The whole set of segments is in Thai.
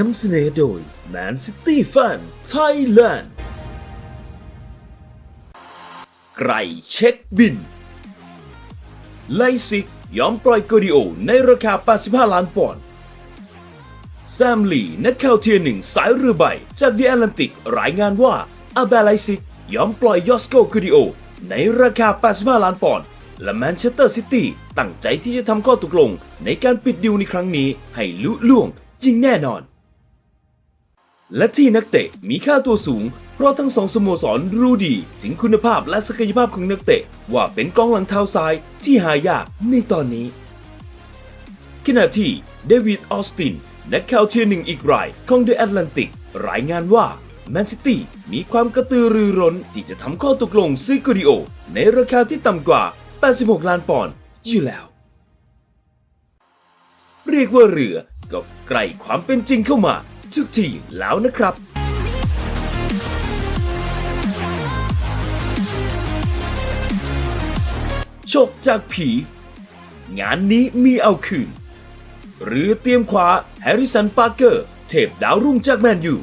นำเสนอโดย Man City Fan Thailand ไกรเช็คบิน ไลซิกยอมปล่อยโกดิโอในราคา 85 ล้านปอนด์แซมลีนักข่าวเทียร์หนึ่งสายเรือใบ จากดีแอตแลนติกรายงานว่าอาเบลไลซิกยอมปล่อยยอสโกโกดิโอในราคา 85 ล้านปอนด์และแมนเชสเตอร์ซิตี้ตั้งใจที่จะทำข้อตกลงในการปิดดิวในครั้งนี้ให้ลุล่วงยิ่งแน่นอน และที่นักเตะมีค่าตัวสูง เพราะทั้งสองสโมสรรู้ดี ถึงคุณภาพและศักยภาพของนักเตะ ว่าเป็นกองหลังเท้าซ้ายที่หายากในตอนนี้ ขณะที่เดวิดออสตินนักข่าวเทียร์หนึ่งอีกรายของ The Atlantic รายงานว่าแมนซิตี้มีความกระตือรือร้นที่จะทำข้อตกลงซื้อกูดิโอ ในราคาที่ต่ำกว่า 86 ล้านปอนด์อยู่แล้ว เรียกว่าเรือก็ใกล้ความเป็นจริงเข้ามา ทุกทีแล้วนะครับฉกจากผี งานนี้มีเอาคืน หรือเตรียมขวาแฮร์ริสันปาร์เกอร์ เทพดาวรุ่งจากแมนยู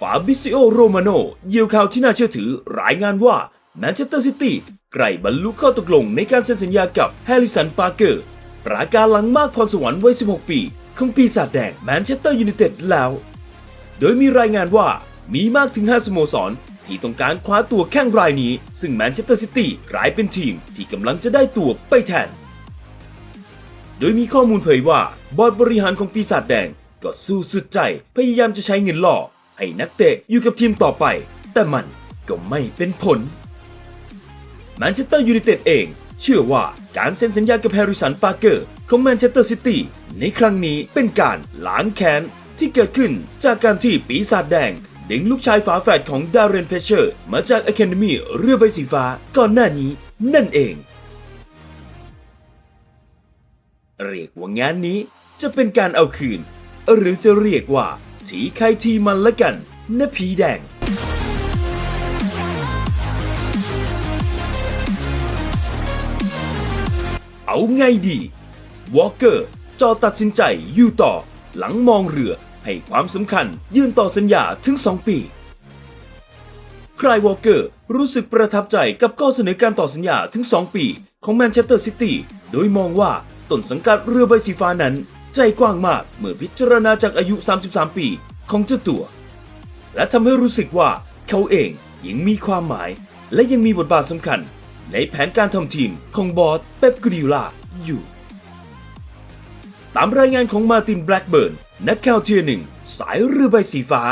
ฟาบิซิโอโรมาโนเยี่ยวข่าวที่น่าเชื่อถือรายงานว่าแมนเชสเตอร์ซิตี้ใกล้บรรลุข้อตกลงในการเซ็นสัญญากับแฮร์ริสันปาร์เกอร์ ปราการหลังมากพรสวรรค์วัย 16 ปี ของปีศาจแดงแมนเชสเตอร์ยูไนเต็ดแล้ว โดยมีรายงานว่ามีมากถึง 5 สโมสร ที่ต้องการคว้าตัวแข้งรายนี้ ซึ่งแมนเชสเตอร์ซิตี้กลายเป็นทีมที่กำลังจะได้ตัวไปแทน โดยมีข้อมูลเผยว่าบอร์ดบริหารของปีศาจแดงก็สู้สุดใจพยายามจะใช้เงินล่อ ให้นักเตะอยู่กับทีมต่อไป แต่มันก็ไม่เป็นผลแมนเชสเตอร์ยูไนเต็ดเอง เชื่อว่าการเซ็นสัญญากับแฮร์ริสันปาร์เกอร์ของแมนเชสเตอร์ซิตี้ ในครั้งนี้เป็นการล้างแค้นที่เกิดขึ้นจากการที่ปีศาจแดงเด็กลูกชายฝาแฝดของดาร์เรนเฟเชอร์ มาจากอะคาเดมีเรือใบสีฟ้าก่อนหน้านี้นั่นเอง เรียกว่างานนี้จะเป็นการเอาคืน หรือจะเรียกว่าทีใครทีมันละกันนะผีแดงเอาไงดีวอลเกอร์ จอตัดสินใจอยู่ต่อ หลังมองเรือ ให้ความสำคัญยื่นต่อสัญญาถึง 2 ปีครายวอลเกอร์รู้สึกประทับใจกับข้อเสนอการต่อสัญญาถึง 2 ปีของแมนเชสเตอร์ซิตี้โดยมองว่าต้นสังกัดเรือใบสีฟ้านั้น ใจกว้างมากเมื่อพิจารณาจากอายุ 33 ปีของเจ้าตัว และทำให้รู้สึกว่าเขาเองยังมีความหมาย และยังมีบทบาทสำคัญ ในแผนการทำทีมของบอสเป๊ปกริลลาอยู่ ตามรายงานของมาตินแบล็กเบิร์นนักข่าวเทียร์หนึ่งสายเรือใบสีฟ้า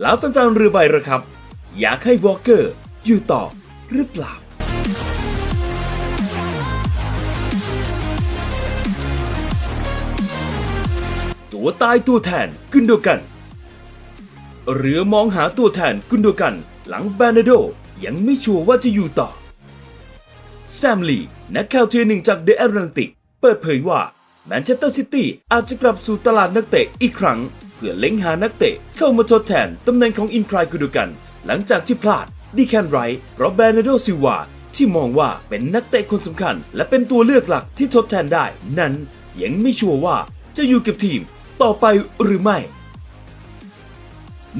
แล้วแฟนๆเรือใบระครับ อยากให้วอลเกอร์อยู่ต่อหรือเปล่าตัวตายตัวแทนกุนโดกันเรือมองหาตัวแทนกุนโดกัน หลังแบรนาโดยังไม่ชัวร์ว่าจะอยู่ต่อแซมลี นักข่าวเทียหนึ่งจากเดอะแอตแลนติกเปิดเผยว่าแมนเชสเตอร์ซิตี้อาจจะกลับสู่ตลาดนักเตะอีกครั้ง เพื่อเล็งหานักเตะเข้ามาทดแทนตำแหน่งของอินทรายกุนโดกัน หลังจากที่พลาดดิแคนไรท์ราะแบรนาโดซิวาที่มองว่าเป็นนักเตะคนสำคัญ และเป็นตัวเลือกหลักที่ทดแทนได้ นั้นยังไม่ชัวร์ว่าจะอยู่กับทีมต่อไปหรือไม่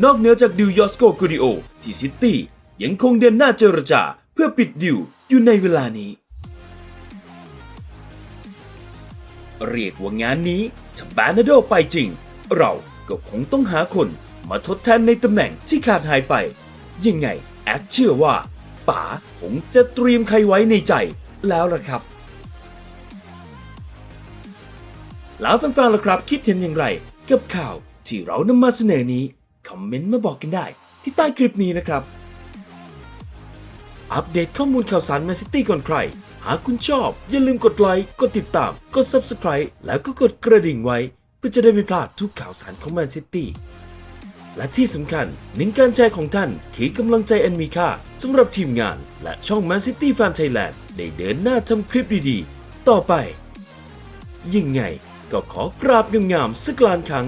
นอกเหนือจากดิวยอสโกกูดิโอที่ซิตี้ยังคงเดินหน้าเจรจาเพื่อปิดดิวอยู่ในเวลานี้ เรียกว่างานนี้ถ้าบนาโดไปจริง เราก็คงต้องหาคนมาทดแทนในตำแหน่งที่ขาดหายไป ยังไงแอดเชื่อว่าป๋าคงจะเตรียมใครไว้ในใจแล้วล่ะครับ แล้วแฟนๆล่ะครับคิดเห็นอย่างไร กับข่าวที่เรานำมาเสนอนี้ คอมเมนต์มาบอกกันได้ ที่ใต้คลิปนี้นะครับ อัปเดตข้อมูลข่าวสารแมนซิตี้ก่อนใคร หากคุณชอบ อย่าลืมกดไลค์ กดติดตาม กด Subscribe แล้วก็กดกระดิ่งไว้ เพื่อจะได้ไม่พลาดทุกข่าวสารของแมนซิตี้และที่สำคัญหนึ่งการแชร์ของท่านคือกำลังใจอันมีค่าสำหรับทีมงาน และช่อง Man City Fan Thailand ได้เดินหน้าทำคลิปดีๆ ต่อไป ยังไงก็ขอกราบงามๆสักลานครั้ง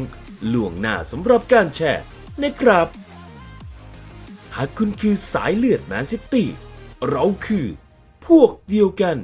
ล่วงหน้าสำหรับการแชร์นะครับ หากคุณคือสายเลือดแมนซิตี้เราคือ พวกเดียวกัน